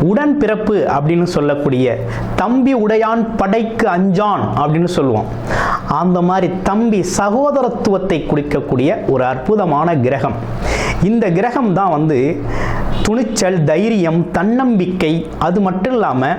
உடன் பிறப்பு அப்படின்னு சொல்லக்கூடிய தம்பி உடையான் படைக்கு அஞ்சான் அப்படின்னு சொல்லுவோம். அந்த மாதிரி தம்பி சகோதரத்துவத்தை குறிக்கக்கூடிய ஒரு அற்புதமான கிரகம். இந்த கிரகம் தான் வந்து துணிச்சல் தைரியம் தன்னம்பிக்கை அது மட்டும் இல்லாமல்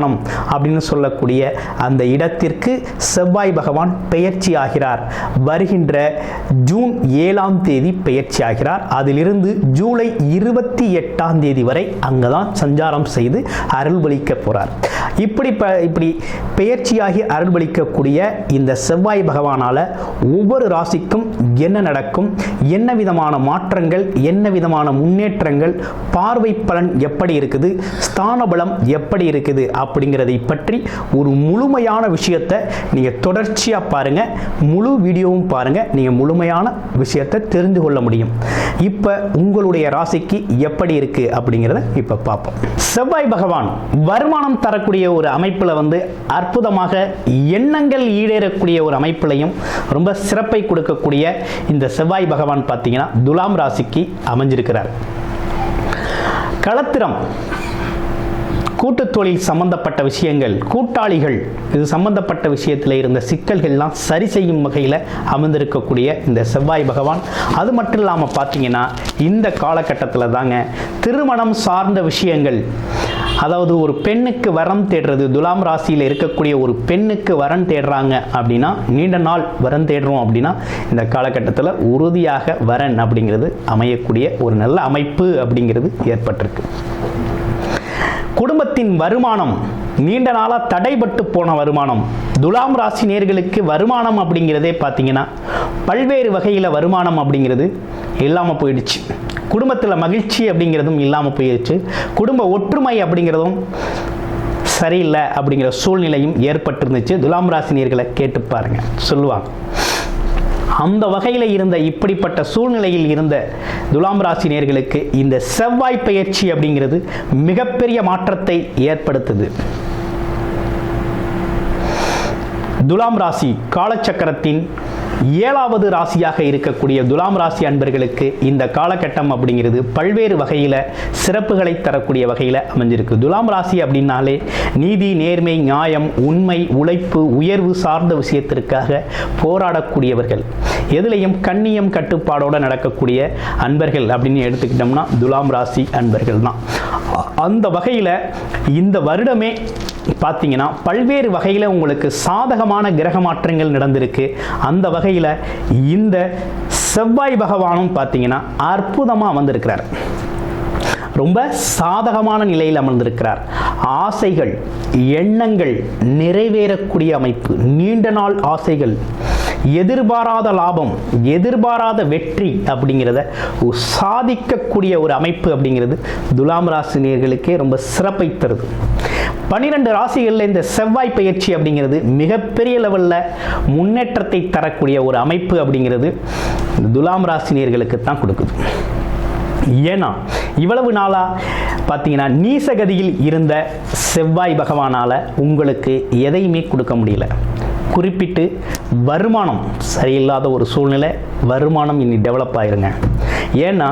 அப்படின்னு சொல்லக்கூடிய அந்த இடத்திற்கு செவ்வாய் பகவான் பெயர்ச்சி ஆகிறார் வருகின்ற ஜூன் ஏழாம் தேதி பெயர்ச்சி ஆகிறார் அதிலிருந்து ஜூலை இருபத்தி எட்டாம் தேதி வரை அங்கே தான் சஞ்சாரம் செய்து அருள்பளிக்க போகிறார் இப்படி ப இப்படி பெயர்ச்சியாகி அருள்பளிக்கக்கூடிய இந்த செவ்வாய் பகவானால் ஒவ்வொரு ராசிக்கும் என்ன நடக்கும்? என்ன விதமான மாற்றங்கள்? என்ன விதமான முன்னேற்றங்கள்? பார்வை பலன் எப்படி இருக்குது? ஸ்தான பலம் எப்படி இருக்குது? அப்படிங்கிறதை பற்றி ஒரு முழுமையான விஷயத்தை நீங்கள் தொடர்ச்சியாக பாருங்கள் முழு வீடியோவும் பாருங்கள் நீங்கள் முழுமையான விஷயத்தை தெரிந்து கொள்ள முடியும். இப்போ உங்களுடைய ராசிக்கு எப்படி இருக்குது அப்படிங்கிறத இப்போ பார்ப்போம். செவ்வாய் பகவான் வருமானம் தரக்கூடிய ஒரு அமைப்பில் வந்து அற்புதமாக எண்ணங்கள் ஈடேறக்கூடிய ஒரு அமைப்பிலையும் ரொம்ப சிறப்பை கொடுக்கக்கூடிய இந்த செவ்வாய் பகவான் பார்த்தீங்கன்னா துலாம் ராசிக்கு அமைஞ்சிருக்கிறார். களத்திரம் கூட்டத்தொழில் சம்பந்தப்பட்ட விஷயங்கள் கூட்டாளிகள் இது சம்பந்தப்பட்ட விஷயத்தில் இருந்த சிக்கல்கள்லாம் சரி செய்யும் வகையில் அமர்ந்திருக்கக்கூடிய இந்த செவ்வாய் பகவான். அது மட்டும் இல்லாமல் பார்த்தீங்கன்னா இந்த காலகட்டத்தில் தாங்க திருமணம் சார்ந்த விஷயங்கள் அதாவது ஒரு பெண்ணுக்கு வரம் தேடுறது துலாம் ராசியில் இருக்கக்கூடிய ஒரு பெண்ணுக்கு வரம் தேடுறாங்க அப்படின்னா நீண்ட நாள் வரம் தேடுறோம் அப்படின்னா இந்த காலகட்டத்தில் உறுதியாக வரன் அப்படிங்கிறது அமையக்கூடிய ஒரு நல்ல அமைப்பு அப்படிங்கிறது ஏற்பட்டிருக்கு. குடும்பத்தின் வருமானம் நீண்ட நாளாக தடைபட்டு போன வருமானம் துலாம் ராசி நேர்களுக்கு வருமானம் அப்படிங்கிறதே பார்த்தீங்கன்னா பல்வேறு வகையில் வருமானம் அப்படிங்கிறது இல்லாமல் போயிடுச்சு. குடும்பத்தில் மகிழ்ச்சி அப்படிங்கிறதும் இல்லாமல் போயிடுச்சு குடும்ப ஒற்றுமை அப்படிங்கிறதும் சரியில்லை அப்படிங்கிற சூழ்நிலையும் ஏற்பட்டிருந்துச்சு. துலாம் ராசினியர்களை கேட்டு பாருங்க. சொல்லுவாங்க. அந்த வகையில் இருந்த இப்படிப்பட்ட சூழ்நிலையில் இருந்த துலாம் ராசி நேர்களுக்கு இந்த செவ்வாய் பயிற்சி அப்படிங்கிறது மிகப்பெரிய மாற்றத்தை ஏற்படுத்துது. துலாம் ராசி காலச்சக்கரத்தின் ஏழாவது ராசியாக இருக்கக்கூடிய துலாம் ராசி அன்பர்களுக்கு இந்த காலகட்டம் அப்படிங்கிறது பல்வேறு வகையில் சிறப்புகளை தரக்கூடிய வகையில் அமைஞ்சிருக்கு. துலாம் ராசி அப்படின்னாலே நீதி நேர்மை நியாயம் உண்மை உழைப்பு உயர்வு சார்ந்த விஷயத்திற்காக போராடக்கூடியவர்கள். எதுலையும் கண்ணியம் கட்டுப்பாடோடு நடக்கக்கூடிய அன்பர்கள் அப்படின்னு எடுத்துக்கிட்டோம்னா துலாம் ராசி அன்பர்கள் தான். அந்த வகையில் இந்த வருடமே பார்த்தீங்கன்னா பல்வேறு வகையில் உங்களுக்கு சாதகமான கிரக மாற்றங்கள் நடந்திருக்கு. அந்த வகையில் இந்த செவ்வாய் பகவானும் பார்த்தீங்கன்னா அற்புதமாக வந்திருக்கிறார் ரொம்ப சாதகமான நிலையில் அமர்ந்திருக்கிறார். ஆசைகள் எண்ணங்கள் நிறைவேறக்கூடிய அமைப்பு. நீண்ட நாள் ஆசைகள் எதிர்பாராத லாபம் எதிர்பாராத வெற்றி அப்படிங்கிறத சாதிக்கக்கூடிய ஒரு அமைப்பு அப்படிங்கிறது துலாம் ராசினியர்களுக்கே ரொம்ப சிறப்பை தருது. பன்னிரெண்டு ராசிகளில் இந்த செவ்வாய் பயிற்சி அப்படிங்கிறது மிகப்பெரிய லெவலில் முன்னேற்றத்தை தரக்கூடிய ஒரு அமைப்பு அப்படிங்கிறது இந்த துலாம் ராசினியர்களுக்கு தான் கொடுக்குது. ஏன்னா இவ்வளவு நாளாக பார்த்தீங்கன்னா நீசகதியில் இருந்த செவ்வாய் பகவானால் உங்களுக்கு எதையுமே கொடுக்க முடியல. குறிப்பிட்டு வருமானம் சரியில்லாத ஒரு சூழ்நிலை வருமானம் இனி டெவலப் ஆயிருங்க. ஏன்னா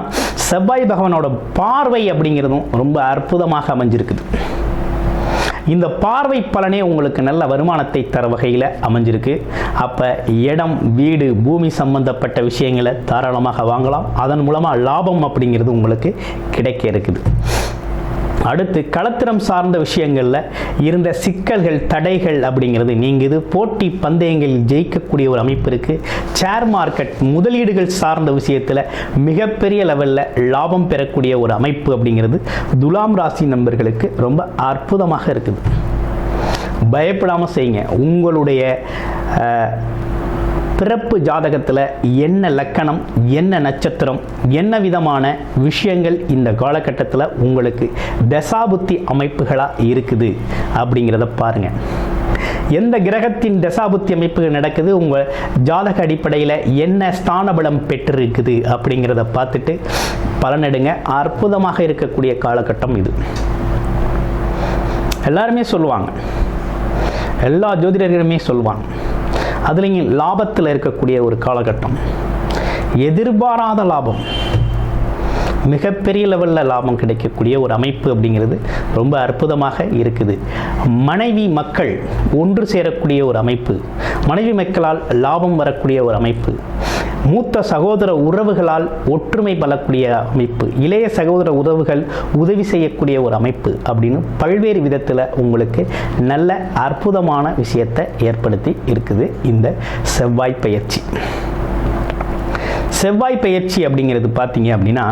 செவ்வாய் பகவானோட பார்வை அப்படிங்கிறதும் ரொம்ப அற்புதமாக அமைஞ்சிருக்குது. இந்த பார்வை பலனே உங்களுக்கு நல்ல வருமானத்தை தர வகையில் அமைஞ்சிருக்கு. அப்போ இடம் வீடு பூமி சம்பந்தப்பட்ட விஷயங்களை தாராளமாக வாங்கலாம். அதன் மூலமாக லாபம் அப்படிங்கிறது உங்களுக்கு கிடைக்க இருக்குது. அடுத்து களத்திரம் சார்ந்த விஷயங்களில் இருந்த சிக்கல்கள் தடைகள் அப்படிங்கிறது நீங்குது போட்டி பந்தயங்களில் ஜெயிக்கக்கூடிய ஒரு அமைப்பு இருக்குது ஷேர் மார்க்கெட் முதலீடுகள் சார்ந்த விஷயத்தில் மிகப்பெரிய லெவலில் லாபம் பெறக்கூடிய ஒரு அமைப்பு அப்படிங்கிறது துலாம் ராசி நண்பர்களுக்கு ரொம்ப அற்புதமாக இருக்குது. பயப்படாமல் செய்யுங்க உங்களுடைய பிறப்பு ஜாதகத்தில் என்ன லக்கணம் என்ன நட்சத்திரம் என்ன விதமான விஷயங்கள் இந்த காலகட்டத்தில் உங்களுக்கு தசாபுத்தி அமைப்புகளாக இருக்குது அப்படிங்கிறத பாருங்கள் எந்த கிரகத்தின் தசாபுத்தி அமைப்புகள் நடக்குது உங்கள் ஜாதக அடிப்படையில் என்ன ஸ்தானபலம் பெற்றிருக்குது அப்படிங்கிறத பார்த்துட்டு பலனெடுங்க. அற்புதமாக இருக்கக்கூடிய காலகட்டம் இது. எல்லாருமே சொல்லுவாங்க. எல்லா ஜோதிடர்களுமே சொல்லுவாங்க. அதுலேயும் லாபத்தில் இருக்கக்கூடிய ஒரு காலகட்டம். எதிர்பாராத லாபம். மிகப்பெரிய லெவலில் லாபம் கிடைக்கக்கூடிய ஒரு அமைப்பு அப்படிங்கிறது ரொம்ப அற்புதமாக இருக்குது. மனைவி மக்கள் ஒன்று சேரக்கூடிய ஒரு அமைப்பு. மனைவி மக்களால் லாபம் வரக்கூடிய ஒரு அமைப்பு. மூத்த சகோதர உறவுகளால் ஒற்றுமை பலக்கூடிய அமைப்பு இளைய சகோதர உறவுகள் உதவி செய்யக்கூடிய ஒரு அமைப்பு அப்படின்னு பல்வேறு விதத்தில் உங்களுக்கு நல்ல அற்புதமான விஷயத்தை ஏற்படுத்தி இருக்குது இந்த செவ்வாய் பயிற்சி செவ்வாய் பயிற்சி அப்படிங்கிறது பார்த்தீங்க அப்படின்னா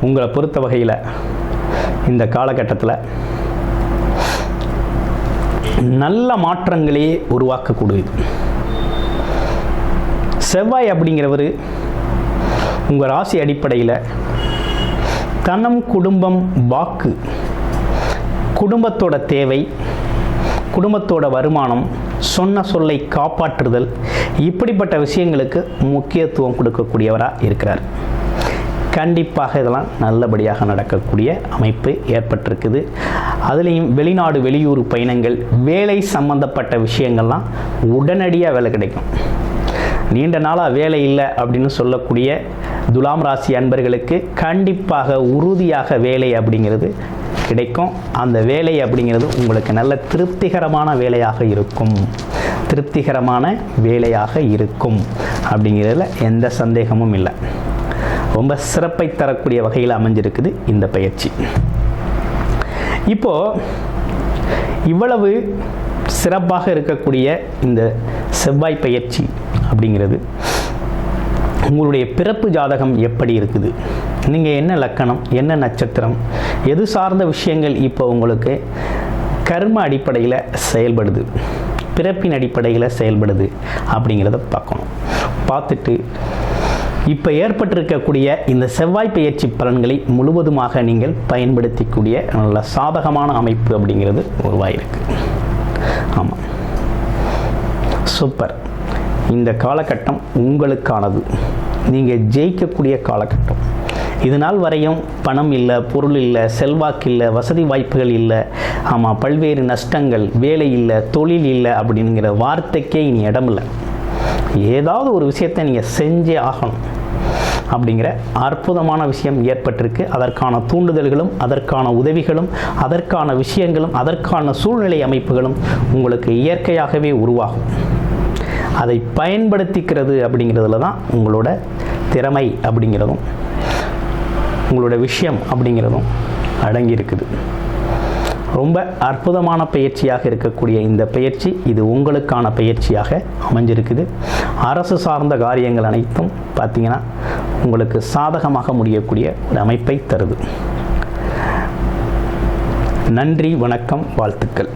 உங்களை பொறுத்த வகையில் இந்த காலகட்டத்தில் நல்ல மாற்றங்களையே உருவாக்கக்கூடியது. செவ்வாய் அப்படிங்கிறவர் உங்கள் ராசி அடிப்படையில் தனம் குடும்பம் வாக்கு குடும்பத்தோட தேவை குடும்பத்தோட வருமானம் சொன்ன சொல்லை காப்பாற்றுதல் இப்படிப்பட்ட விஷயங்களுக்கு முக்கியத்துவம் கொடுக்கக்கூடியவராக இருக்கிறார். கண்டிப்பாக இதெல்லாம் நல்லபடியாக நடக்கக்கூடிய அமைப்பு ஏற்பட்டிருக்குது. அதுலேயும் வெளிநாடு வெளியூர் பயணங்கள் வேலை சம்பந்தப்பட்ட விஷயங்கள்லாம் உடனடியாக வேலை கிடைக்கும். நீண்ட நாளாக வேலை இல்லை அப்படின்னு சொல்லக்கூடிய துலாம் ராசி அன்பர்களுக்கு கண்டிப்பாக உறுதியாக வேலை அப்படிங்கிறது கிடைக்கும். அந்த வேலை அப்படிங்கிறது உங்களுக்கு நல்ல திருப்திகரமான வேலையாக இருக்கும். திருப்திகரமான வேலையாக இருக்கும் அப்படிங்கிறதுல எந்த சந்தேகமும் இல்லை. ரொம்ப சிறப்பை தரக்கூடிய வகையில் அமைஞ்சிருக்குது இந்த பயிற்சி. இப்போது இவ்வளவு சிறப்பாக இருக்கக்கூடிய இந்த செவ்வாய் பயிற்சி அப்படிங்கிறது. உங்களுடைய பிறப்பு ஜாதகம் எப்படி இருக்குது? நீங்கள் என்ன லக்கணம் என்ன நட்சத்திரம் எது சார்ந்த விஷயங்கள் இப்போ உங்களுக்கு கர்ம அடிப்படையில் செயல்படுது பிறப்பின் அடிப்படையில் செயல்படுது அப்படிங்கிறத பார்க்கணும். பார்த்துட்டு இப்போ ஏற்பட்டிருக்கக்கூடிய இந்த செவ்வாய் பயிற்சி பலன்களை முழுவதுமாக நீங்கள் பயன்படுத்திக்கூடிய நல்ல சாதகமான அமைப்பு அப்படிங்கிறது உருவாயிருக்கு. ஆமாம் சூப்பர். இந்த காலகட்டம் உங்களுக்கானது. நீங்கள் ஜெயிக்கக்கூடிய காலகட்டம். இது நாள் வரையும் பணம் இல்லை பொருள் இல்லை செல்வாக்கு இல்லை வசதி வாய்ப்புகள் இல்லை. ஆமாம் பல்வேறு நஷ்டங்கள் வேலை இல்லை தொழில் இல்லை அப்படிங்கிற வார்த்தைக்கே இனி இடம் இல்லை. ஏதாவது ஒரு விஷயத்தை நீங்கள் செஞ்சே ஆகணும். அப்படிங்கிற அற்புதமான விஷயம் ஏற்பட்டிருக்கு. அதற்கான தூண்டுதல்களும் அதற்கான உதவிகளும் அதற்கான விஷயங்களும் அதற்கான சூழ்நிலை அமைப்புகளும் உங்களுக்கு இயற்கையாகவே உருவாகும். அதை பயன்படுத்திக்கிறது அப்படிங்கிறதுல தான் உங்களோட திறமை அப்படிங்கிறதும் உங்களோட விஷயம் அப்படிங்கிறதும் அடங்கி இருக்குது ரொம்ப அற்புதமான பயிற்சியாக இருக்கக்கூடிய இந்த பயிற்சி இது உங்களுக்கான பயிற்சியாக அமைஞ்சிருக்குது. அரசு சார்ந்த காரியங்கள் அனைத்தும் பார்த்தீங்கன்னா உங்களுக்கு சாதகமாக முடியக்கூடிய ஒரு அமைப்பை தருது. நன்றி வணக்கம் வாழ்த்துக்கள்.